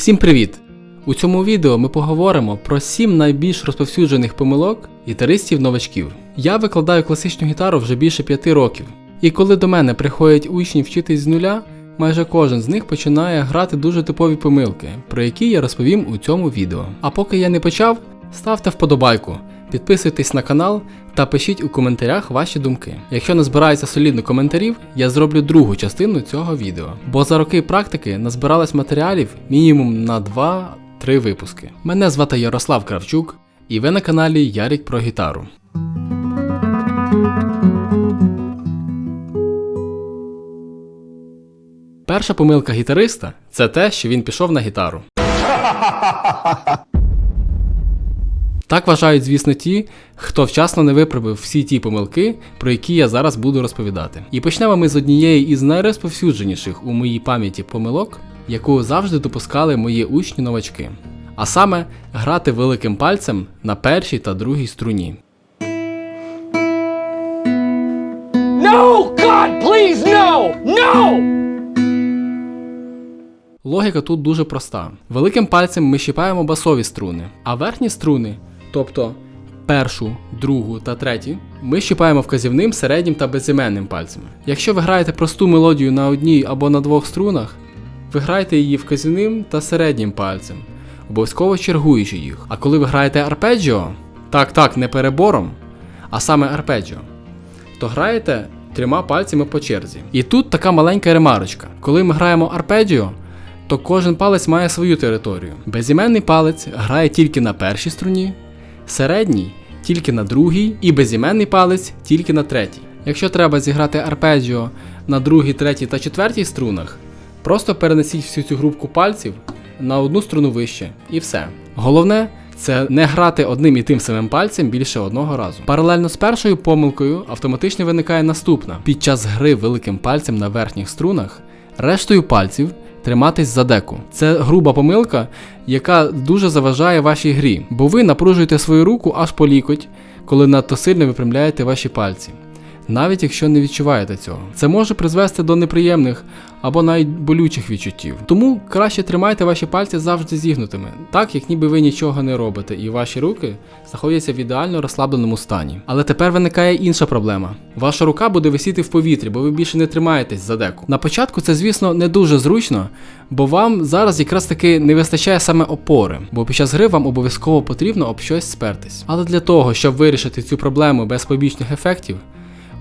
Всім привіт! У цьому відео ми поговоримо про 7 найбільш розповсюджених помилок гітаристів-новачків. Я викладаю класичну гітару вже більше 5 років, і коли до мене приходять учні вчитись з нуля, майже кожен з них починає грати дуже типові помилки, про які я розповім у цьому відео. А поки я не почав, ставте вподобайку, підписуйтесь на канал та пишіть у коментарях ваші думки. Якщо не збирається солідно коментарів, я зроблю другу частину цього відео. Бо за роки практики назбиралось матеріалів мінімум на 2-3 випуски. Мене звати Ярослав Кравчук, і ви на каналі Ярік про гітару. Перша помилка гітариста це те, що він пішов на гітару. Так вважають, звісно, ті, хто вчасно не виправив всі ті помилки, про які я зараз буду розповідати. І почнемо ми з однієї із найрозповсюдженіших у моїй пам'яті помилок, яку завжди допускали мої учні-новачки. А саме грати великим пальцем на першій та другій струні. No! God, please, no! No! Логіка тут дуже проста. Великим пальцем ми щіпаємо басові струни, а верхні струни, тобто першу, другу та третю, ми щіпаємо вказівним, середнім та безіменним пальцями. Якщо ви граєте просту мелодію на одній або на двох струнах, ви граєте її вказівним та середнім пальцем, обов'язково чергуючи їх. А коли ви граєте арпеджіо, так, так, не перебором, а саме арпеджіо, то граєте трьома пальцями по черзі. І тут така маленька ремарочка. Коли ми граємо арпеджіо, то кожен палець має свою територію. Безіменний палець грає тільки на першій струні, середній тільки на другій, і безіменний палець тільки на третій. Якщо треба зіграти арпеджіо на другій, третій та четвертій струнах, просто перенесіть всю цю групку пальців на одну струну вище, і все. Головне це не грати одним і тим самим пальцем більше одного разу. Паралельно з першою помилкою автоматично виникає наступна: під час гри великим пальцем на верхніх струнах, рештою пальців триматись за деку. Це груба помилка, яка дуже заважає вашій грі, бо ви напружуєте свою руку аж по лікоть, коли надто сильно випрямляєте ваші пальці. Навіть якщо не відчуваєте цього, це може призвести до неприємних або навіть болючих відчуттів. Тому краще тримайте ваші пальці завжди зігнутими, так як ніби ви нічого не робите, і ваші руки знаходяться в ідеально розслабленому стані. Але тепер виникає інша проблема: ваша рука буде висіти в повітрі, бо ви більше не тримаєтесь за деку. На початку це, звісно, не дуже зручно, бо вам зараз якраз таки не вистачає саме опори, бо під час гри вам обов'язково потрібно об щось спертись. Але для того, щоб вирішити цю проблему без побічних ефектів,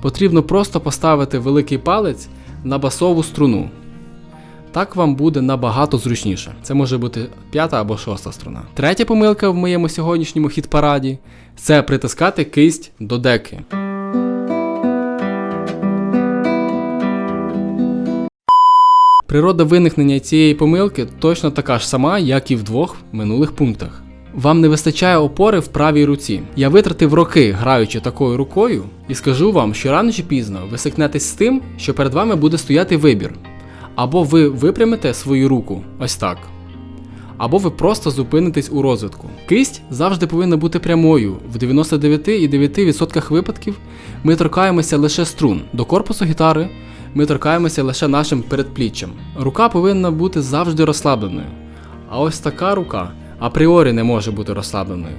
потрібно просто поставити великий палець на басову струну. Так вам буде набагато зручніше. Це може бути п'ята або шоста струна. Третя помилка в моєму сьогоднішньому хіт-параді це притискати кисть до деки. Природа виникнення цієї помилки точно така ж сама, як і в двох минулих пунктах. Вам не вистачає опори в правій руці. Я витратив роки, граючи такою рукою, і скажу вам, що рано чи пізно ви стикнетесь з тим, що перед вами буде стояти вибір. Або ви випрямите свою руку ось так, або ви просто зупинитесь у розвитку. Кисть завжди повинна бути прямою. В 99,9% випадків ми торкаємося лише струн. До корпусу гітари ми торкаємося лише нашим передпліччям. Рука повинна бути завжди розслабленою. А ось така рука апріорі не може бути розслабленою.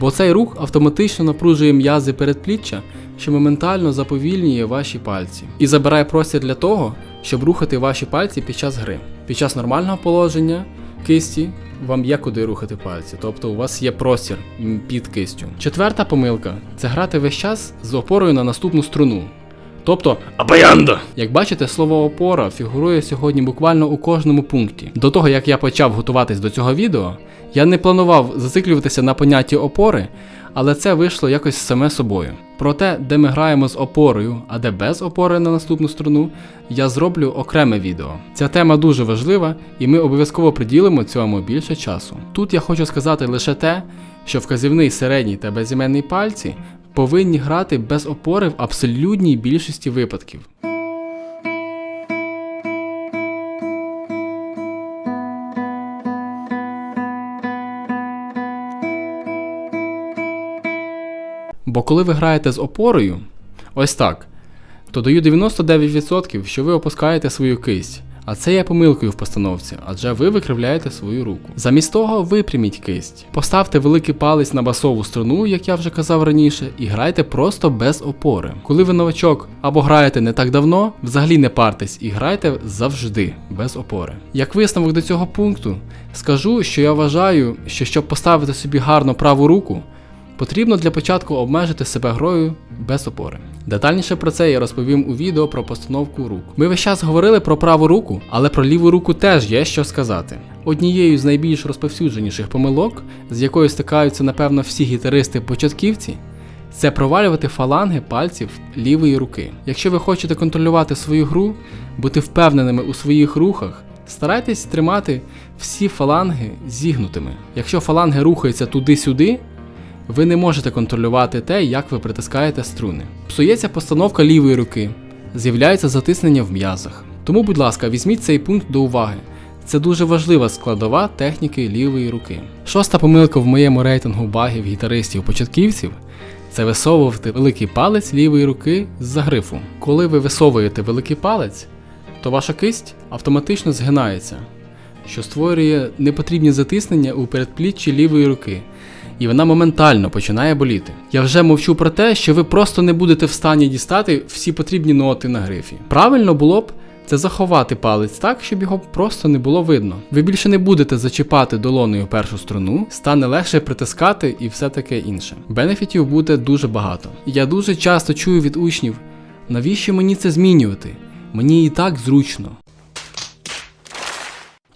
Бо цей рух автоматично напружує м'язи передпліччя, що моментально заповільнює ваші пальці і забирає простір для того, щоб рухати ваші пальці під час гри. Під час нормального положення кисті вам є куди рухати пальці, тобто у вас є простір під кистю. Четверта помилка це грати весь час з опорою на наступну струну. Тобто абаянда. Як бачите, слово опора фігурує сьогодні буквально у кожному пункті. До того як я почав готуватись до цього відео, я не планував зациклюватися на понятті опори, але це вийшло якось саме собою. Про те, де ми граємо з опорою, а де без опори на наступну струну, я зроблю окреме відео. Ця тема дуже важлива, і ми обов'язково приділимо цьому більше часу. Тут я хочу сказати лише те, що вказівний середній та безіменний пальці повинні грати без опори в абсолютній більшості випадків. Бо коли ви граєте з опорою, ось так, то даю 99%, що ви опускаєте свою кисть, А це є помилкою в постановці, адже ви викривляєте свою руку. Замість того випряміть кисть. Поставте великий палець на басову струну, як я вже казав раніше, і грайте просто без опори. Коли ви новачок або граєте не так давно, взагалі не партесь і грайте завжди без опори. Як висновок до цього пункту, скажу, що я вважаю, що щоб поставити собі гарно праву руку, Потрібно для початку обмежити себе грою без опори. Детальніше про це я розповім у відео про постановку рук. Ми весь час говорили про праву руку, але про ліву руку теж є що сказати. Однією з найбільш розповсюдженіших помилок, з якою стикаються напевно всі гітаристи-початківці, це провалювати фаланги пальців лівої руки. Якщо ви хочете контролювати свою гру, бути впевненими у своїх рухах, старайтесь тримати всі фаланги зігнутими. Якщо фаланги рухаються туди-сюди, ви не можете контролювати те, як ви притискаєте струни. Псується постановка лівої руки, з'являється затиснення в м'язах. Тому, будь ласка, візьміть цей пункт до уваги. Це дуже важлива складова техніки лівої руки. Шоста помилка в моєму рейтингу багів гітаристів-початківців це висовувати великий палець лівої руки з-за грифу. Коли ви висовуєте великий палець, то ваша кисть автоматично згинається, що створює непотрібні затиснення у передпліччі лівої руки, і вона моментально починає боліти. Я вже мовчу про те, що ви просто не будете в стані дістати всі потрібні ноти на грифі. Правильно було б це заховати палець так, щоб його просто не було видно. Ви більше не будете зачіпати долоною першу струну, стане легше притискати і все таке інше. Бенефітів буде дуже багато. Я дуже часто чую від учнів, навіщо мені це змінювати? Мені і так зручно.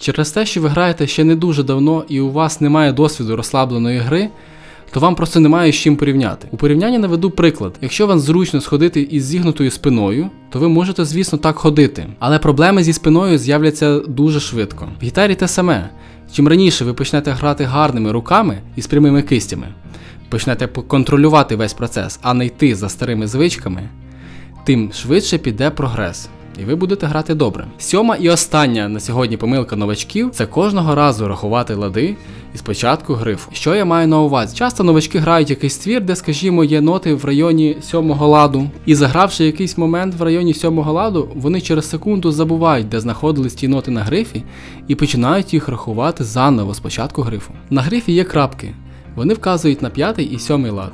Через те, що ви граєте ще не дуже давно і у вас немає досвіду розслабленої гри, то вам просто немає з чим порівняти. У порівнянні наведу приклад. Якщо вам зручно сходити із зігнутою спиною, то ви можете, звісно, так ходити. Але проблеми зі спиною з'являться дуже швидко. В гітарі те саме. Чим раніше ви почнете грати гарними руками і з прямими кистями, почнете контролювати весь процес, а не йти за старими звичками, тим швидше піде прогрес. І ви будете грати добре. Сьома і остання на сьогодні помилка новачків це кожного разу рахувати лади із початку грифу. Що я маю на увазі? Часто новачки грають якийсь твір, де, скажімо, є ноти в районі сьомого ладу. І загравши якийсь момент в районі сьомого ладу, вони через секунду забувають, де знаходились ті ноти на грифі, і починають їх рахувати заново з початку грифу. На грифі є крапки. Вони вказують на п'ятий і сьомий лад.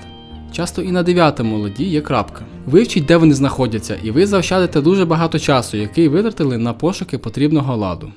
Часто і на дев'ятому ладі є крапка. Вивчіть, де вони знаходяться, і ви заощадите дуже багато часу, який витратили на пошуки потрібного ладу.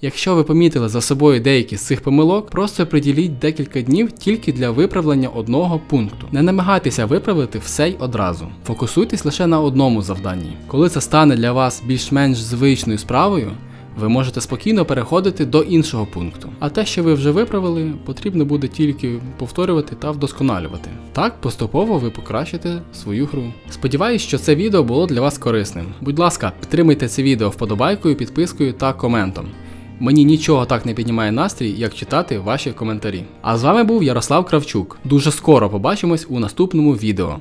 Якщо ви помітили за собою деякі з цих помилок, просто приділіть декілька днів тільки для виправлення одного пункту. Не намагайтеся виправити все й одразу. Фокусуйтесь лише на одному завданні. Коли це стане для вас більш-менш звичною справою, ви можете спокійно переходити до іншого пункту. А те, що ви вже виправили, потрібно буде тільки повторювати та вдосконалювати. Так поступово ви покращите свою гру. Сподіваюсь, що це відео було для вас корисним. Будь ласка, підтримайте це відео вподобайкою, підпискою та коментом. Мені нічого так не піднімає настрій, як читати ваші коментарі. А з вами був Ярослав Кравчук. Дуже скоро побачимось у наступному відео.